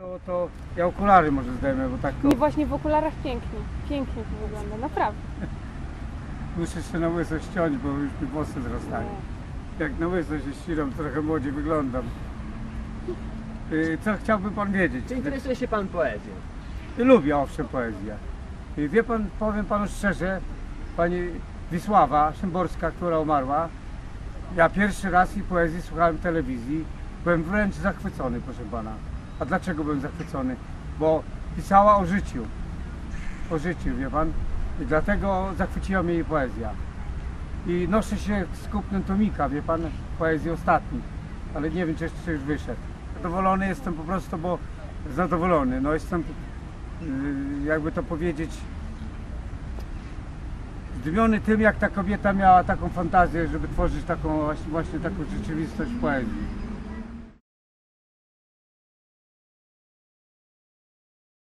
To, to ja okulary może zdejmę, bo tak to właśnie w okularach pięknie. Pięknie to wygląda, naprawdę. muszę się na łyso ściąć, bo już mi włosy wzrastają. Jak na łyso się ściram, trochę młodziej wyglądam. Y, Co chciałby pan wiedzieć? Czy interesuje się pan poezją? Lubię owszem poezję. I wie pan, powiem panu szczerze, pani Wisława Szymborska, która umarła, ja pierwszy raz jej poezji słuchałem w telewizji, byłem wręcz zachwycony, proszę pana. A dlaczego byłem zachwycony? Bo pisała o życiu. O życiu, wie pan? I dlatego zachwyciła mnie jej poezja. I noszę się z kupnem tomika, wie pan, poezji ostatnich, ale nie wiem, czy jeszcze już wyszedł. Zadowolony jestem po prostu, bo zadowolony. No jestem, yy, jakby to powiedzieć, zdumiony tym, jak ta kobieta miała taką fantazję, żeby tworzyć taką właśnie, taką rzeczywistość poezji.